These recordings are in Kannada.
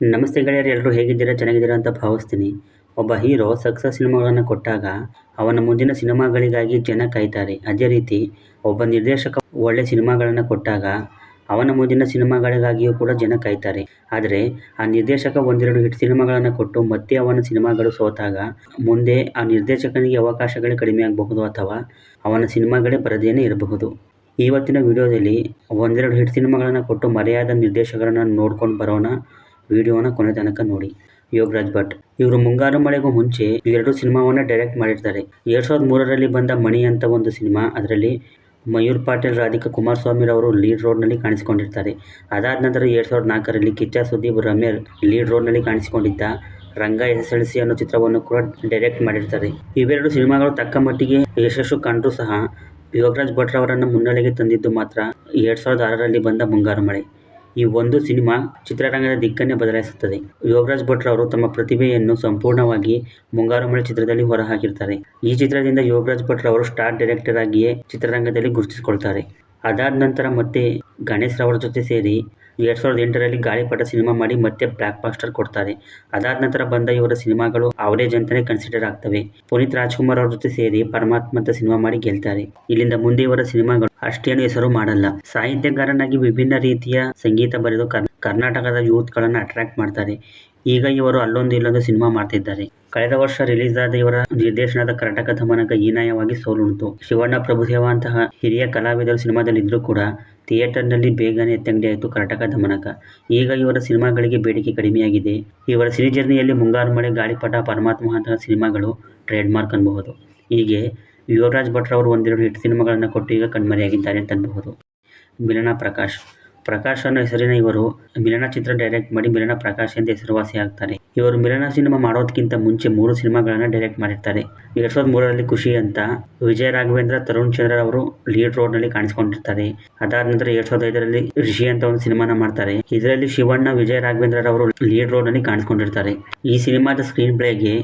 ನಮಸ್ತೆ ಗೆಳೆಯರು, ಎಲ್ಲರೂ ಹೇಗಿದ್ದೀರಾ? ಚೆನ್ನಾಗಿದ್ದೀರಾ ಅಂತ ಭಾವಿಸ್ತೀನಿ. ಒಬ್ಬ ಹೀರೋ ಸಕ್ಸಸ್ ಸಿನಿಮಾಗಳನ್ನು ಕೊಟ್ಟಾಗ ಅವನ ಮುಂದಿನ ಸಿನಿಮಾಗಳಿಗಾಗಿ ಜನ ಕಾಯ್ತಾರೆ. ಅದೇ ರೀತಿ ಒಬ್ಬ ನಿರ್ದೇಶಕ ಒಳ್ಳೆ ಸಿನಿಮಾಗಳನ್ನು ಕೊಟ್ಟಾಗ ಅವನ ಮುಂದಿನ ಸಿನಿಮಾಗಳಿಗಾಗಿಯೂ ಕೂಡ ಜನ ಕಾಯ್ತಾರೆ. ಆದರೆ ಆ ನಿರ್ದೇಶಕ ಒಂದೆರಡು ಹಿಟ್ ಸಿನಿಮಾಗಳನ್ನು ಕೊಟ್ಟು ಮತ್ತೆ ಅವನ ಸಿನಿಮಾಗಳು ಸೋತಾಗ ಮುಂದೆ ಆ ನಿರ್ದೇಶಕನಿಗೆ ಅವಕಾಶಗಳೇ ಕಡಿಮೆ ಆಗಬಹುದು ಅಥವಾ ಅವನ ಸಿನಿಮಾಗಳೇ ಬರದೇನೆ ಇರಬಹುದು. ಇವತ್ತಿನ ವಿಡಿಯೋದಲ್ಲಿ ಒಂದೆರಡು ಹಿಟ್ ಸಿನಿಮಾಗಳನ್ನು ಕೊಟ್ಟು ಮರೆಯಾದ ನಿರ್ದೇಶಕರನ್ನು ನೋಡ್ಕೊಂಡು ಬರೋಣ. ವಿಡಿಯೋನ ಕೊನೆ ತನಕ ನೋಡಿ. ಯೋಗರಾಜ್ ಭಟ್. ಇವರು ಮುಂಗಾರು ಮಳೆಗೂ ಮುಂಚೆ ಎರಡು ಸಿನಿಮಾವನ್ನ ಡೈರೆಕ್ಟ್ ಮಾಡಿರ್ತಾರೆ. ಎರಡ್ ಸಾವಿರದ ಮೂರರಲ್ಲಿ ಬಂದ ಮಣಿ ಅಂತ ಒಂದು ಸಿನಿಮಾ, ಅದರಲ್ಲಿ ಮಯೂರ್ ಪಾಟೀಲ್, ರಾಧಿಕಾ ಕುಮಾರಸ್ವಾಮಿರವರು ಲೀಡ್ ರೋಡ್ನಲ್ಲಿ ಕಾಣಿಸಿಕೊಂಡಿರ್ತಾರೆ. ಅದಾದ ನಂತರ ಎರಡ್ ಸಾವಿರದ ನಾಲ್ಕರಲ್ಲಿ ಕಿಚ್ಚ ಸುದೀಪ್ ರಮೇರ್ ಲೀಡ್ ರೋಡ್ನಲ್ಲಿ ಕಾಣಿಸಿಕೊಂಡಿದ್ದ ರಂಗ ಎಸ್ ಎಲ್ ಸಿ ಅನ್ನೋ ಚಿತ್ರವನ್ನು ಕೂಡ ಡೈರೆಕ್ಟ್ ಮಾಡಿರ್ತಾರೆ. ಇವೆರಡು ಸಿನಿಮಾಗಳು ತಕ್ಕ ಮಟ್ಟಿಗೆ ಯಶಸ್ಸು ಕಂಡರೂ ಸಹ ಯೋಗರಾಜ್ ಭಟ್ ಭಟ್ರವರನ್ನು ಮುನ್ನೆಲೆಗೆ ತಂದಿದ್ದು ಮಾತ್ರ ಎರಡು ಸಾವಿರದ ಆರರಲ್ಲಿ ಬಂದ ಮುಂಗಾರು ಮಳೆ. ಈ ಒಂದು ಸಿನಿಮಾ ಚಿತ್ರರಂಗದ ದಿಕ್ಕನ್ನೇ ಬದಲಾಯಿಸುತ್ತದೆ. ಯೋಗರಾಜ್ ಭಟ್ರವರು ತಮ್ಮ ಪ್ರತಿಭೆಯನ್ನು ಸಂಪೂರ್ಣವಾಗಿ ಮುಂಗಾರು ಮಳೆ ಚಿತ್ರದಲ್ಲಿ ಹೊರಹಾಕಿರ್ತಾರೆ ಈ ಚಿತ್ರದಿಂದ ಯೋಗರಾಜ್ ಭಟ್ರವರು ಸ್ಟಾರ್ ಡೈರೆಕ್ಟರ್ ಆಗಿಯೇ ಚಿತ್ರರಂಗದಲ್ಲಿ ಗುರುತಿಸಿಕೊಳ್ತಾರೆ. ಅದಾದ ನಂತರ ಮತ್ತೆ ಗಣೇಶ್ ರವರ ಜೊತೆ ಸೇರಿ ಎರಡ್ ಸಾವಿರದ ಎಂಟರಲ್ಲಿ ಗಾಳಿಪಟ ಸಿನಿಮಾ ಮಾಡಿ ಮತ್ತೆ ಬ್ಲಾಕ್ ಬಾಸ್ಟರ್ ಕೊಡ್ತಾರೆ. ಅದಾದ ನಂತರ ಬಂದ ಇವರ ಸಿನಿಮಾಗಳು ಅವರೇಜ್ ಅಂತಾನೆ ಕನ್ಸಿಡರ್ ಆಗ್ತವೆ. ಪುನೀತ್ ರಾಜ್ಕುಮಾರ್ ಅವರ ಜೊತೆ ಸೇರಿ ಪರಮಾತ್ಮ ಅಂತ ಸಿನಿಮಾ ಮಾಡಿ ಗೆಲ್ತಾರೆ. ಇಲ್ಲಿಂದ ಮುಂದೆ ಇವರ ಸಿನಿಮಾಗಳು ಅಷ್ಟೇನು ಹೆಸರು ಮಾಡಲ್ಲ. ಸಾಹಿತ್ಯಗಾರನಾಗಿ ವಿಭಿನ್ನ ರೀತಿಯ ಸಂಗೀತ ಬರೆದು ಕರ್- ಕರ್ನಾಟಕದ ಯೂತ್ ಗಳನ್ನ ಅಟ್ರಾಕ್ಟ್ ಮಾಡ್ತಾರೆ. ಈಗ ಇವರು ಅಲ್ಲೊಂದು ಇಲ್ಲೊಂದು ಸಿನಿಮಾ ಮಾಡ್ತಿದ್ದಾರೆ. ಕಳೆದ ವರ್ಷ ರಿಲೀಸ್ ಆದ ಇವರ ನಿರ್ದೇಶನದ ಕರ್ನಾಟಕ ದಮನಕ ಹೀನಾಯವಾಗಿ ಸೋಲುಂಟು. ಶಿವಣ್ಣ ಪ್ರಭುದೇವ ಅಂತಹ ಹಿರಿಯ ಕಲಾವಿದರು ಸಿನಿಮಾದಲ್ಲಿ ಇದ್ರೂ ಕೂಡ ಥಿಯೇಟರ್ನಲ್ಲಿ ಬೇಗನೆ ಎತ್ತಂಗಡಿ ಆಯಿತು ಕರ್ನಾಟಕ ದಮನಕ ಈಗ ಇವರ ಸಿನಿಮಾಗಳಿಗೆ ಬೇಡಿಕೆ ಕಡಿಮೆಯಾಗಿದೆ. ಇವರ ಸಿನಿ ಜರ್ನಿಯಲ್ಲಿ ಮುಂಗಾರು ಮಳೆ, ಗಾಳಿಪಟ, ಪರಮಾತ್ಮ ಅಂತಹ ಸಿನಿಮಾಗಳು ಟ್ರೇಡ್ ಮಾರ್ಕ್ ಅನ್ಬಹುದು ಹೀಗೆ ಯುವರಾಜ್ ಭಟ್ರವರು ಒಂದೆರಡು ಹಿಟ್ ಸಿನಿಮಾಗಳನ್ನು ಕೊಟ್ಟು ಈಗ ಕಣ್ಮರೆಯಾಗಿದ್ದಾರೆ ಅಂತ ಅನ್ಬಹುದು ಮಿಲನಾ ಪ್ರಕಾಶ್ ಪ್ರಕಾಶ್ ಅನ್ನೋ ಹೆಸರಿನ ಇವರು ಮಿಲನ ಚಿತ್ರ ಡೈರೆಕ್ಟ್ ಮಾಡಿ ಮಿಲನ ಪ್ರಕಾಶ್ ಎಂದು ಹೆಸರುವಾಸಿ ಆಗ್ತಾರೆ. ಇವರು ಮಿಲನ ಸಿನಿಮಾ ಮಾಡೋದಕ್ಕಿಂತ ಮುಂಚೆ ಮೂರು ಸಿನಿಮಾಗಳನ್ನ ಡೈರೆಕ್ಟ್ ಮಾಡಿರ್ತಾರೆ. ಎರಡ್ ಸಾವಿರದ ಮೂರರಲ್ಲಿ ಖುಷಿ ಅಂತ ವಿಜಯ ರಾಘವೇಂದ್ರ, ತರುಣ್ ಚಂದ್ರ ಅವರು ಲೀಡ್ ರೋಡ್ನಲ್ಲಿ ಕಾಣಿಸಿಕೊಂಡಿರ್ತಾರೆ. ಅದಾದ ನಂತರ ಎರಡ್ ಸಾವಿರದ ಐದರಲ್ಲಿ ರಿಷಿ ಅಂತ ಒಂದು ಸಿನಿಮಾನ ಮಾಡ್ತಾರೆ. ಇದರಲ್ಲಿ ಶಿವಣ್ಣ, ವಿಜಯ ರಾಘವೇಂದ್ರ ಅವರು ಲೀಡ್ ರೋಡ್ನಲ್ಲಿ ಕಾಣಿಸಿಕೊಂಡಿರ್ತಾರೆ. ಈ ಸಿನಿಮಾದ ಸ್ಕ್ರೀನ್ ಪ್ಲೇಗೆ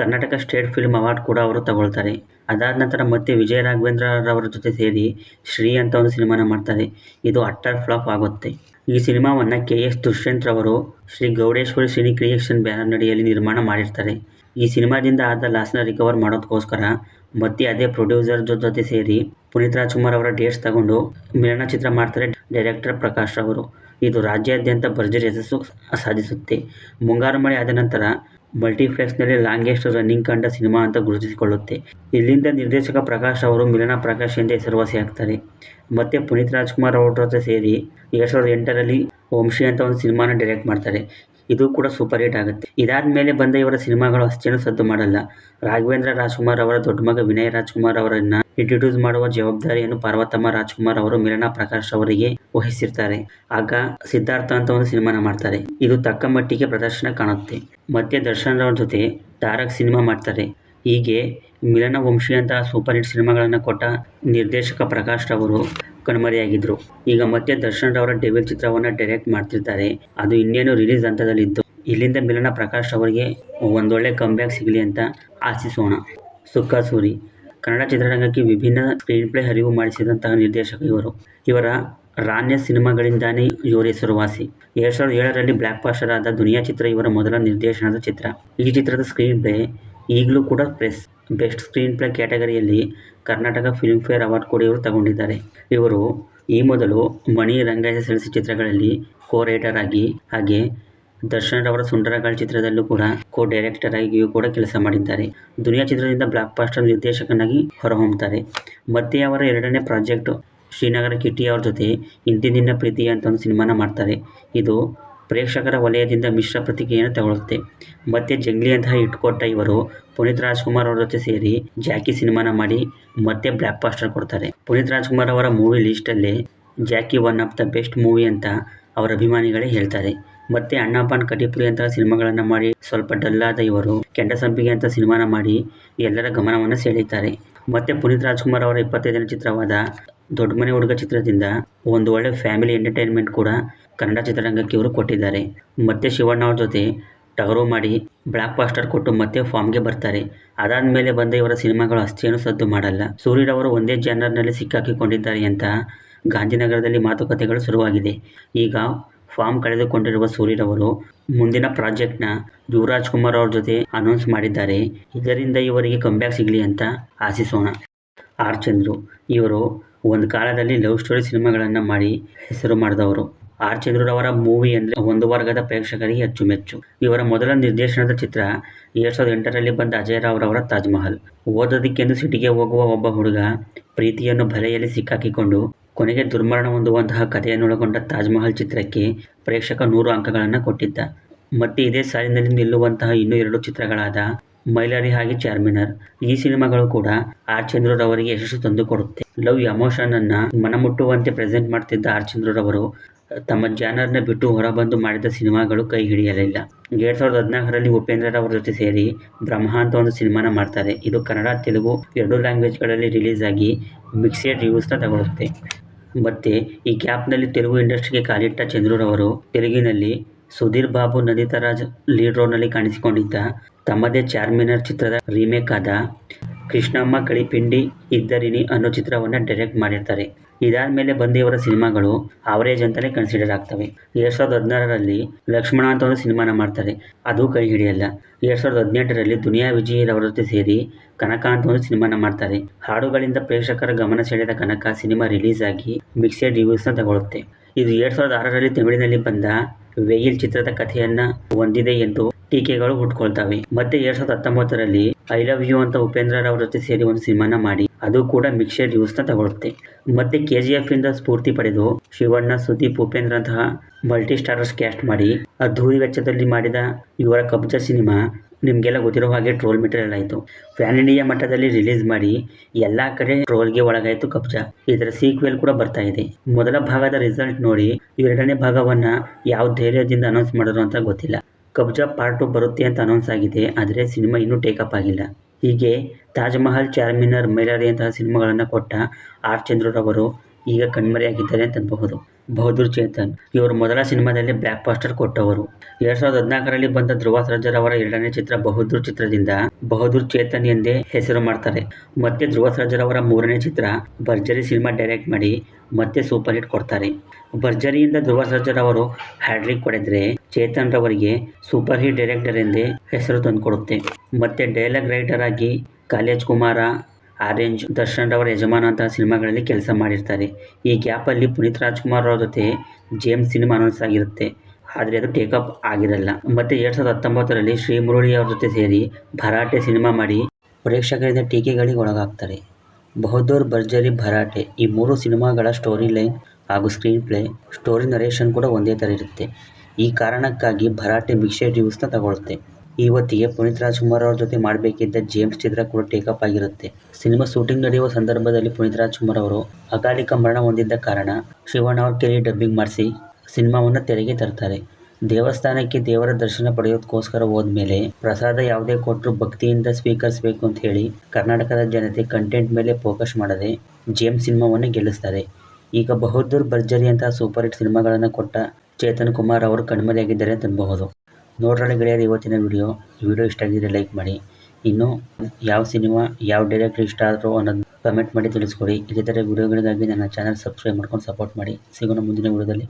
ಕರ್ನಾಟಕ ಸ್ಟೇಟ್ ಫಿಲ್ಮ್ ಅವಾರ್ಡ್ ಕೂಡ ಅವರು ತಗೊಳ್ತಾರೆ. ಅದಾದ ನಂತರ ಮತ್ತೆ ವಿಜಯ ರಾಘವೇಂದ್ರ ಅವರ ಜೊತೆ ಸೇರಿ ಶ್ರೀ ಅಂತ ಒಂದು ಸಿನಿಮಾನ ಮಾಡ್ತಾರೆ. ಇದು ಅಟ್ಟರ್ ಫ್ಲಾಪ್ ಆಗುತ್ತೆ. ಈ ಸಿನಿಮಾವನ್ನು ಕೆ ಎಸ್ ದುಷ್ಯಂತ್ ರವರು Shri Gowdeshwari cine creation banner ನಡಿಯಲ್ಲಿ ನಿರ್ಮಾಣ ಮಾಡಿರ್ತಾರೆ. ಈ ಸಿನಿಮಾದಿಂದ ಆದ ಲಾಸ್ನ ರಿಕವರ್ ಮಾಡೋದಕ್ಕೋಸ್ಕರ ಮತ್ತೆ ಅದೇ ಪ್ರೊಡ್ಯೂಸರ್ ಜೊತೆ ಸೇರಿ ಪುನೀತ್ ರಾಜ್ಕುಮಾರ್ ಅವರ ಡೇಟ್ಸ್ ತಗೊಂಡು ಮಿಲನ ಚಿತ್ರ ಮಾಡ್ತಾರೆ ಡೈರೆಕ್ಟರ್ ಪ್ರಕಾಶ್ ಅವರು ಇದು ರಾಜ್ಯಾದ್ಯಂತ ಭರ್ಜರಿ ಯಶಸ್ಸು ಸಾಧಿಸುತ್ತೆ. ಮುಂಗಾರು ಮಳೆ ಆದ ನಂತರ ಮಲ್ಟಿಪ್ಲೆಕ್ಸ್ನಲ್ಲಿ ಲಾಂಗೆಸ್ಟ್ ರನ್ನಿಂಗ್ ಕಂಡ ಸಿನಿಮಾ ಅಂತ ಗುರುತಿಸಿಕೊಳ್ಳುತ್ತೆ. ಇಲ್ಲಿಂದ ನಿರ್ದೇಶಕ ಪ್ರಕಾಶ್ ಅವರು ಮಿಲನ ಪ್ರಕಾಶ್ ಎಂದೇ ಹೆಸರುವಾಸಿ ಆಗ್ತಾರೆ ಮತ್ತೆ ಪುನೀತ್ ರಾಜ್ಕುಮಾರ್ ಅವ್ರ ಜೊತೆ ಸೇರಿ ಎರಡ್ ಸಾವಿರದ ಎಂಟರಲ್ಲಿ ವಂಶಿ ಅಂತ ಒಂದು ಸಿನಿಮಾನ ಡೈರೆಕ್ಟ್ ಮಾಡ್ತಾರೆ. ಇದು ಕೂಡ ಸೂಪರ್ ಹಿಟ್ ಆಗುತ್ತೆ. ಇದಾದ ಮೇಲೆ ಬಂದ ಇವರ ಸಿನಿಮಾಗಳು ಅಷ್ಟೇನು ಸದ್ದು ಮಾಡಲ್ಲ. ರಾಘವೇಂದ್ರ ರಾಜ್ಕುಮಾರ್ ಅವರ ದೊಡ್ಡ ಮಗ ವಿನಯ್ ರಾಜ್ಕುಮಾರ್ ಅವರನ್ನ ಇಂಟ್ರೊಡ್ಯೂಸ್ ಮಾಡುವ ಜವಾಬ್ದಾರಿಯನ್ನು ಪಾರ್ವತಮ್ಮ ರಾಜ್ಕುಮಾರ್ ಅವರು ಮಿಲನ ಪ್ರಕಾಶ್ ಅವರಿಗೆ ವಹಿಸಿರ್ತಾರೆ. ಆಗ ಸಿದ್ಧಾರ್ಥ ಅಂತ ಒಂದು ಸಿನಿಮಾನ ಮಾಡ್ತಾರೆ. ಇದು ತಕ್ಕ ಮಟ್ಟಿಗೆ ಪ್ರದರ್ಶನ ಕಾಣುತ್ತೆ. ಮತ್ತೆ ದರ್ಶನ್ ರವರ ಜೊತೆ ತಾರಕ್ ಸಿನಿಮಾ ಮಾಡ್ತಾರೆ. ಹೀಗೆ ಮಿಲನ ವಂಶಿ ಅಂತ ಸೂಪರ್ ಹಿಟ್ ಸಿನಿಮಾಗಳನ್ನು ಕೊಟ್ಟ ನಿರ್ದೇಶಕ ಪ್ರಕಾಶ್ ರವರು ಕಣ್ಮರೆಯಾಗಿದ್ರು. ಈಗ ಮತ್ತೆ ದರ್ಶನ್ ರವರ ಡೆವಿಲ್ ಚಿತ್ರವನ್ನ ಡೈರೆಕ್ಟ್ ಮಾಡ್ತಿರ್ತಾರೆ. ಅದು ಇನ್ನೇನು ರಿಲೀಸ್ ಹಂತದಲ್ಲಿದ್ದು. ಇಲ್ಲಿಂದ ಮಿಲನ ಪ್ರಕಾಶ್ ಅವರಿಗೆ ಒಂದೊಳ್ಳೆ ಕಂಬ್ಯಾಕ್ ಸಿಗಲಿ ಅಂತ ಆಶಿಸೋಣ. ಸುಕ್ಕ ಸೂರಿ. ಕನ್ನಡ ಚಿತ್ರರಂಗಕ್ಕೆ ವಿಭಿನ್ನ ಸ್ಕ್ರೀನ್ ಪ್ಲೇ ಹರಿವು ಮಾಡಿಸಿದಂತಹ ನಿರ್ದೇಶಕ ಇವರು. ಇವರ ರಾಣ್ಯ ಸಿನಿಮಾಗಳಿಂದಾನೇ ಇವರ ಹೆಸರುವಾಸಿ. ಎರಡ್ ಸಾವಿರದ ಏಳರಲ್ಲಿ ಬ್ಲಾಕ್ ಪಾಸ್ಟರ್ ಆದ ದುನಿಯಾ ಚಿತ್ರ ಇವರ ಮೊದಲ ನಿರ್ದೇಶನದ ಚಿತ್ರ. ಈ ಚಿತ್ರದ ಸ್ಕ್ರೀನ್ ಪ್ಲೇ ಈಗಲೂ ಕೂಡ ಪ್ರೆಸ್ ಬೆಸ್ಟ್ ಸ್ಕ್ರೀನ್ ಪ್ಲೇ ಕ್ಯಾಟಗರಿಯಲ್ಲಿ ಕರ್ನಾಟಕ ಫಿಲ್ಮ್ ಫೇರ್ ಅವಾರ್ಡ್ ಕೂಡ ಇವರು ತಗೊಂಡಿದ್ದಾರೆ. ಇವರು ಈ ಮೊದಲು Mani Rangayya S L C ಚಿತ್ರಗಳಲ್ಲಿ ಕೋ ರೈಟರ್ ಆಗಿ ಹಾಗೆ ದರ್ಶನ್ ರವರ ಸುಂದರಗಾಳ್ ಚಿತ್ರದಲ್ಲೂ ಕೂಡ ಕೋ ಡೈರೆಕ್ಟರ್ ಆಗಿಯೂ ಕೂಡ ಕೆಲಸ ಮಾಡಿದ್ದಾರೆ. ದುನಿಯಾ ಚಿತ್ರದಿಂದ ಬ್ಲಾಕ್ ಪಾಸ್ಟರ್ ನಿರ್ದೇಶಕನಾಗಿ ಹೊರಹೊಮ್ಮುತ್ತಾರೆ ಮತ್ತೆ ಅವರ ಎರಡನೇ ಪ್ರಾಜೆಕ್ಟ್ ಶ್ರೀನಗರ ಕಿಟ್ಟಿ ಅವ್ರ ಜೊತೆ ಇಂದಿನಿಂದ ಪ್ರೀತಿ ಅಂತ ಒಂದು ಸಿನಿಮಾನ ಮಾಡ್ತಾರೆ. ಇದು ಪ್ರೇಕ್ಷಕರ ವಲಯದಿಂದ ಮಿಶ್ರ ಪ್ರತಿಕ್ರಿಯೆಯನ್ನು ತಗೊಳ್ಳುತ್ತೆ. ಮತ್ತೆ ಜಂಗ್ಲಿ ಅಂತಹ ಇಟ್ಕೊಟ್ಟ ಇವರು ಪುನೀತ್ ರಾಜ್ಕುಮಾರ್ ಅವರ ಜೊತೆ ಸೇರಿ ಜಾಕಿ ಸಿನಿಮಾನ ಮಾಡಿ ಮತ್ತೆ ಬ್ಲಾಕ್ ಪಾಸ್ಟರ್ ಕೊಡ್ತಾರೆ. ಪುನೀತ್ ರಾಜ್ಕುಮಾರ್ ಅವರ movie ಲಿಸ್ಟಲ್ಲೇ Jackie one of the best movie ಅಂತ ಅವರ ಅಭಿಮಾನಿಗಳೇ ಹೇಳ್ತಾರೆ. ಮತ್ತೆ ಅಣ್ಣಪ್ಪನ್ ಕಟಿಪುರಿ ಅಂತ ಸಿನಿಮಾಗಳನ್ನು ಮಾಡಿ ಸ್ವಲ್ಪ ಡಲ್ಲಾದ ಇವರು ಕೆಂಡ ಸಂಪಿಗೆ ಅಂತ ಸಿನಿಮಾನ ಮಾಡಿ ಎಲ್ಲರ ಗಮನವನ್ನು ಸೆಳೀತಾರೆ ಮತ್ತೆ ಪುನೀತ್ ರಾಜ್ಕುಮಾರ್ ಅವರ ಇಪ್ಪತ್ತೈದನೇ ಚಿತ್ರವಾದ ದೊಡ್ಡ ಮನೆ ಹುಡುಗ ಚಿತ್ರದಿಂದ ಒಂದು ಒಳ್ಳೆ ಫ್ಯಾಮಿಲಿ ಎಂಟರ್ಟೈನ್ಮೆಂಟ್ ಕೂಡ ಕನ್ನಡ ಚಿತ್ರರಂಗಕ್ಕೆ ಇವರು ಕೊಟ್ಟಿದ್ದಾರೆ. ಮತ್ತೆ ಶಿವಣ್ಣ ಅವ್ರ ಜೊತೆ ಟಗರು ಮಾಡಿ ಬ್ಲಾಕ್ ಪಾಸ್ಟರ್ ಕೊಟ್ಟು ಮತ್ತೆ ಫಾರ್ಮ್ಗೆ ಬರ್ತಾರೆ. ಅದಾದ ಮೇಲೆ ಬಂದ ಇವರ ಸಿನಿಮಾಗಳು ಅಷ್ಟೇನು ಸದ್ದು ಮಾಡಲ್ಲ. ಸೂರ್ಯರವರು ಒಂದೇ ಜನರ್ನಲ್ಲಿ ಸಿಕ್ಕಾಕಿಕೊಂಡಿದ್ದಾರೆ ಅಂತ ಗಾಂಧಿನಗರದಲ್ಲಿ ಮಾತುಕತೆಗಳು ಶುರುವಾಗಿದೆ. ಈಗ ಫಾರ್ಮ್ ಕಳೆದುಕೊಂಡಿರುವ ಸೂರ್ಯರವರು ಮುಂದಿನ ಪ್ರಾಜೆಕ್ಟ್ನ ಯುವರಾಜ್ ಕುಮಾರ್ ಅವ್ರ ಜೊತೆ ಅನೌನ್ಸ್ ಮಾಡಿದ್ದಾರೆ. ಇದರಿಂದ ಇವರಿಗೆ ಕಂಬ್ಯಾಕ್ ಸಿಗಲಿ ಅಂತ ಆಶಿಸೋಣ. ಆರ್ ಚಂದ್ರು ಇವರು ಒಂದು ಕಾಲದಲ್ಲಿ ಲವ್ ಸ್ಟೋರಿ ಸಿನಿಮಾಗಳನ್ನು ಮಾಡಿ ಹೆಸರು ಮಾಡಿದವರು. ಆರ್ ಚಂದ್ರರವರ ಮೂವಿ ಅಂದರೆ ಒಂದು ವರ್ಗದ ಪ್ರೇಕ್ಷಕರಿಗೆ ಅಚ್ಚುಮೆಚ್ಚು. ಇವರ ಮೊದಲ ನಿರ್ದೇಶನದ ಚಿತ್ರ ಎರಡ್ ಸಾವಿರದ ಎಂಟರಲ್ಲಿ ಬಂದ ಅಜಯ್ ರಾವ್ ರವರ ತಾಜ್ ಮಹಲ್ ಓದೋದಕ್ಕೆಂದು ಸಿಟಿಗೆ ಹೋಗುವ ಒಬ್ಬ ಹುಡುಗ ಪ್ರೀತಿಯನ್ನು ಬಲೆಯಲ್ಲಿ ಸಿಕ್ಕಾಕಿಕೊಂಡು ಕೊನೆಗೆ ದುರ್ಮರಣ ಹೊಂದುವಂತಹ ಕಥೆಯನ್ನೊಳಗೊಂಡ ತಾಜ್ ಮಹಲ್ ಚಿತ್ರಕ್ಕೆ ಪ್ರೇಕ್ಷಕ ನೂರು ಅಂಕಗಳನ್ನು ಕೊಟ್ಟಿದ್ದ. ಮತ್ತೆ ಇದೇ ಸಾಲಿನಲ್ಲಿ ನಿಲ್ಲುವಂತಹ ಇನ್ನೂ ಎರಡು ಚಿತ್ರಗಳಾದ ಮೈಲಾರಿ ಹಾಗೆ ಚಾರ್ಮಿನರ್. ಈ ಸಿನಿಮಾಗಳು ಕೂಡ ಆರ್ ಚಂದ್ರರವರಿಗೆ ಯಶಸ್ಸು ತಂದುಕೊಡುತ್ತೆ ಲವ್ ಎಮೋಷನ್ ಅನ್ನ ಮನಮುಟ್ಟುವಂತೆ ಪ್ರೆಸೆಂಟ್ ಮಾಡ್ತಿದ್ದ ಆರ್ ಚಂದ್ರರವರು ತಮ್ಮ ಜಾನರ್ನ ಬಿಟ್ಟು ಹೊರಬಂದು ಮಾಡಿದ ಸಿನಿಮಾಗಳು ಕೈ ಹಿಡಿಯಲಿಲ್ಲ. ಎರಡ್ ಸಾವಿರದ ಹದಿನಾಲ್ಕರಲ್ಲಿ ಉಪೇಂದ್ರ ಅವರ ಜೊತೆ ಸೇರಿ ಬ್ರಹ್ಮ ಅಂತ ಒಂದು ಸಿನಿಮಾನ ಮಾಡ್ತಾರೆ. ಇದು ಕನ್ನಡ, ತೆಲುಗು ಎರಡು ಲ್ಯಾಂಗ್ವೇಜ್ಗಳಲ್ಲಿ ರಿಲೀಸ್ ಆಗಿ ಮಿಕ್ಸೆಡ್ ರಿವ್ಯೂಸ್ನ ತಗೊಳ್ಳುತ್ತೆ. ಮತ್ತೆ ಈ ಗ್ಯಾಪ್ನಲ್ಲಿ ತೆಲುಗು ಇಂಡಸ್ಟ್ರಿಗೆ ಕಾಲಿಟ್ಟ ಚಂದ್ರೂರವರು ತೆಲುಗಿನಲ್ಲಿ ಸುಧೀರ್ ಬಾಬು ನದಿತರಾಜ್ ಲೀಡ್ ರೋಲ್ನಲ್ಲಿ ಕಾಣಿಸಿಕೊಂಡಿದ್ದ ತಮ್ಮದೇ ಚಾರ್ಮಿನಾರ್ ಚಿತ್ರದ ರೀಮೇಕ್ ಆದ ಕೃಷ್ಣಮ್ಮ ಕಳಿಪಿಂಡಿ ಇದ್ದರಿನಿ ಅನ್ನೋ ಚಿತ್ರವನ್ನು ಡೈರೆಕ್ಟ್ ಮಾಡಿರ್ತಾರೆ. ಇದಾದಮೇಲೆ ಬಂದ ಇವರ ಸಿನಿಮಾಗಳು ಅವರೇಜ್ ಅಂತಲೇ ಕನ್ಸಿಡರ್ ಆಗ್ತವೆ. ಎರಡ್ ಸಾವಿರದ ಹದಿನಾರರಲ್ಲಿ ಲಕ್ಷ್ಮಣ ಅಂತ ಒಂದು ಸಿನಿಮಾನ ಮಾಡ್ತಾರೆ. ಅದು ಕೈ ಹಿಡಿಯಲ್ಲ. ಎರಡ್ ಸಾವಿರದ ಹದಿನೆಂಟರಲ್ಲಿ ದುನಿಯಾ ಅವರ ಜೊತೆ ಸೇರಿ ಕನಕ ಅಂತ ಒಂದು ಸಿನಿಮಾನ ಮಾಡ್ತಾರೆ. ಹಾಡುಗಳಿಂದ ಪ್ರೇಕ್ಷಕರ ಗಮನ ಸೆಳೆದ ಕನಕ ಸಿನಿಮಾ ರಿಲೀಸ್ ಆಗಿ ಮಿಕ್ಸೆಡ್ ರಿವ್ಯೂಸ್ನ ತಗೊಳುತ್ತೆ ಇದು ಎರಡ್ ಸಾವಿರದ ಆರರಲ್ಲಿ ತಮಿಳಿನಲ್ಲಿ ಬಂದ ವೆಯಿಲ್ ಚಿತ್ರದ ಕಥೆಯನ್ನ ಹೊಂದಿದೆ ಎಂದು ಟೀಕೆಗಳು ಹುಟ್ಕೊಳ್ತಾವೆ ಮತ್ತೆ ಎರಡ್ ಸಾವಿರದ ಹತ್ತೊಂಬತ್ತರಲ್ಲಿ ಐ ಲವ್ ಯು ಅಂತ ಉಪೇಂದ್ರ ರಾವ್ ಜೊತೆ ಸೇರಿ ಒಂದು ಸಿನಿಮಾನ ಮಾಡಿ, ಅದು ಕೂಡ ಮಿಕ್ಸೆಡ್ನ ತಗೊಳುತ್ತೆ. ಮತ್ತೆ ಕೆ ಜಿ ಎಫ್ ಇಂದ ಸ್ಫೂರ್ತಿ ಪಡೆದು ಶಿವಣ್ಣ, ಸುದೀಪ್ ಉಪೇಂದ್ರ ಅಂತಹ ಮಲ್ಟಿ ಸ್ಟಾರರ್ಸ್ ಕ್ಯಾಸ್ಟ್ ಮಾಡಿ ಅದ್ಧೂರಿ ವೆಚ್ಚದಲ್ಲಿ ಮಾಡಿದ ಇವರ ಕಬ್ಜ ಸಿನಿಮಾ ನಿಮಗೆಲ್ಲ ಗೊತ್ತಿರೋ ಹಾಗೆ ಟ್ರೋಲ್ ಮೆಟೀರಿಯಲ್ ಆಯಿತು. ಫ್ಯಾನ್ ಇಂಡಿಯಾ ಮಟ್ಟದಲ್ಲಿ ರಿಲೀಸ್ ಮಾಡಿ, ಎಲ್ಲ ಕಡೆ ಟ್ರೋಲ್ಗೆ ಒಳಗಾಯಿತು ಕಬ್ಜ. ಇದರ ಸೀಕ್ವೆಲ್ ಕೂಡ ಬರ್ತಾ ಇದೆ. ಮೊದಲ ಭಾಗದ ರಿಸಲ್ಟ್ ನೋಡಿ ಎರಡನೇ ಭಾಗವನ್ನ ಯಾವ ಧೈರ್ಯದಿಂದ ಅನೌನ್ಸ್ ಮಾಡಿದ್ರು ಅಂತ ಗೊತ್ತಿಲ್ಲ. ಕಬ್ಜಾ ಪಾರ್ಟ್ ಟು ಬರುತ್ತೆ ಅಂತ ಅನೌನ್ಸ್ ಆಗಿದೆ, ಆದರೆ ಸಿನಿಮಾ ಇನ್ನೂ ಟೇಕಪ್ ಆಗಿಲ್ಲ. ಹೀಗೆ ತಾಜ್ ಮಹಲ್ ಚಾರ್ಮಿನಾರ್ ಮೈಲಾರಿಯಂತಹ ಸಿನಿಮಾಗಳನ್ನು ಕೊಟ್ಟ ಆರ್ ಚಂದ್ರರವರು ಈಗ ಕಣ್ಮರೆಯಾಗಿದ್ದಾರೆ ಅಂತ ಅನ್ಬಹುದು ಬಹದ್ದೂರ್ ಚೇತನ್, ಇವರು ಮೊದಲ ಸಿನಿಮಾದಲ್ಲಿ ಬ್ಲಾಕ್ ಪಾಸ್ಟರ್ ಕೊಟ್ಟವರು. ಎರಡ್ ಸಾವಿರದ ಹದಿನಾಲ್ಕರಲ್ಲಿ ಬಂದ ಧ್ರುವ ಸರ್ಜರ್ ಅವರ ಎರಡನೇ ಚಿತ್ರ ಬಹದ್ದೂರ್ ಚಿತ್ರದಿಂದ ಬಹದ್ದೂರ್ ಚೇತನ್ ಎಂದೇ ಹೆಸರು ಮಾಡ್ತಾರೆ. ಮತ್ತೆ ಧ್ರುವ ಸರ್ಜರ್ ಅವರ ಮೂರನೇ ಚಿತ್ರ ಭರ್ಜರಿ ಸಿನಿಮಾ ಡೈರೆಕ್ಟ್ ಮಾಡಿ ಮತ್ತೆ ಸೂಪರ್ ಹಿಟ್ ಕೊಡ್ತಾರೆ. ಭರ್ಜರಿಯಿಂದ ಧ್ರುವ ಸರ್ಜರ್ ಅವರು ಹ್ಯಾಡ್ರಿಕ್ ಕೊಡಿದ್ರೆ ಚೇತನ್ ರವರಿಗೆ ಸೂಪರ್ ಹಿಟ್ ಡೈರೆಕ್ಟರ್ ಎಂದೇ ಹೆಸರು ತಂದುಕೊಡುತ್ತೆ. ಮತ್ತೆ ಡೈಲಾಗ್ ರೈಟರ್ ಆಗಿ ಕಾಲೇಜ್ ಕುಮಾರ ಆರೆಂಜ್ ದರ್ಶನ್ ರವರ ಯಜಮಾನ ಅಂತ ಸಿನಿಮಾಗಳಲ್ಲಿ ಕೆಲಸ ಮಾಡಿರ್ತಾರೆ. ಈ ಗ್ಯಾಪಲ್ಲಿ ಪುನೀತ್ ರಾಜ್ಕುಮಾರ್ ಅವ್ರ ಜೊತೆ ಜೇಮ್ಸ್ ಸಿನಿಮಾ ಅನೌನ್ಸ್ ಆಗಿರುತ್ತೆ. ಆದರೆ ಅದು ಟೇಕಪ್ ಆಗಿರಲ್ಲ. ಮತ್ತೆ ಎರಡು ಸಾವಿರದ ಹತ್ತೊಂಬತ್ತರಲ್ಲಿ ಶ್ರೀ ಮುರಳಿ ಅವ್ರ ಜೊತೆ ಸೇರಿ ಭರಾಟೆ ಸಿನಿಮಾ ಮಾಡಿ ಪ್ರೇಕ್ಷಕರಿಂದ ಟೀಕೆಗಳಿಗೆ ಒಳಗಾಗ್ತಾರೆ. ಬಹದ್ದೂರ್ ಭರ್ಜರಿ ಭರಾಟೆ. ಈ ಮೂರು ಸಿನಿಮಾಗಳ ಸ್ಟೋರಿ ಲೈನ್ ಹಾಗೂ ಸ್ಕ್ರೀನ್ ಪ್ಲೇ ಸ್ಟೋರಿ ನರೇಷನ್ ಕೂಡ ಒಂದೇ ಥರ ಇರುತ್ತೆ. ಈ ಕಾರಣಕ್ಕಾಗಿ ಭರಾಟೆ ಮಿಕ್ಸೆಡ್ ರಿವ್ಯೂಸ್ನ ತಗೊಳುತ್ತೆ ಇವತ್ತಿಗೆ ಪುನೀತ್ ರಾಜ್ಕುಮಾರ್ ಅವರ ಜೊತೆ ಮಾಡಬೇಕಿದ್ದ ಜೇಮ್ಸ್ ಚಿತ್ರ ಕೂಡ ಟೇಕಪ್ ಆಗಿರುತ್ತೆ. ಸಿನಿಮಾ ಶೂಟಿಂಗ್ ನಡೆಯುವ ಸಂದರ್ಭದಲ್ಲಿ ಪುನೀತ್ ರಾಜ್ಕುಮಾರ್ ಅವರು ಅಕಾಲಿಕ ಮರಣ ಹೊಂದಿದ್ದ ಕಾರಣ ಶಿವಣ್ಣ ಅವ್ರ ಕೈಲಿ ಡಬ್ಬಿಂಗ್ ಮಾಡಿಸಿ ಸಿನಿಮಾವನ್ನು ತೆರೆಗೆ ತರ್ತಾರೆ. ದೇವಸ್ಥಾನಕ್ಕೆ ದೇವರ ದರ್ಶನ ಪಡೆಯೋದಕ್ಕೋಸ್ಕರ ಹೋದ್ಮೇಲೆ ಪ್ರಸಾದ ಯಾವುದೇ ಕೊಟ್ಟರು ಭಕ್ತಿಯಿಂದ ಸ್ವೀಕರಿಸಬೇಕು ಅಂತ ಹೇಳಿ ಕರ್ನಾಟಕದ ಜನತೆ ಕಂಟೆಂಟ್ ಮೇಲೆ ಫೋಕಸ್ ಮಾಡದೆ ಜೇಮ್ಸ್ ಸಿನಿಮಾವನ್ನು ಗೆಲ್ಲಿಸ್ತಾರೆ. ಈಗ ಬಹದ್ದೂರ್ ಭರ್ಜರಿ ಅಂತ ಸೂಪರ್ ಹಿಟ್ ಸಿನಿಮಾಗಳನ್ನು ಕೊಟ್ಟ ಚೇತನ್ ಕುಮಾರ್ ಅವರು ಕಣ್ಮರೆಯಾಗಿದ್ದಾರೆ ಅಂತ ಅನ್ಬಹುದು. ನೋಡ್ರಳ್ಳಿ ಗೆಳೆಯರು, ಇವತ್ತಿನ ವಿಡಿಯೋ ವಿಡಿಯೋ ಇಷ್ಟ ಆಗಿದ್ರೆ ಲೈಕ್ ಮಾಡಿ. ಇನ್ನು ಯಾವ ಸಿನಿಮಾ, ಯಾವ ಡೈರೆಕ್ಟರ್ ಇಷ್ಟ ಆದರೂ ಅನ್ನೋದು ಕಮೆಂಟ್ ಮಾಡಿ ತಿಳಿಸ್ಕೊಡಿ. ಇದೇ ಥರ ವಿಡಿಯೋಗಳಿಗಾಗಿ ನನ್ನ ಚಾನಲ್ ಸಬ್ಸ್ಕ್ರೈಬ್ ಮಾಡ್ಕೊಂಡು ಸಪೋರ್ಟ್ ಮಾಡಿ. ಸಿಗೋಣ ಮುಂದಿನ ವಿಡಿಯೋದಲ್ಲಿ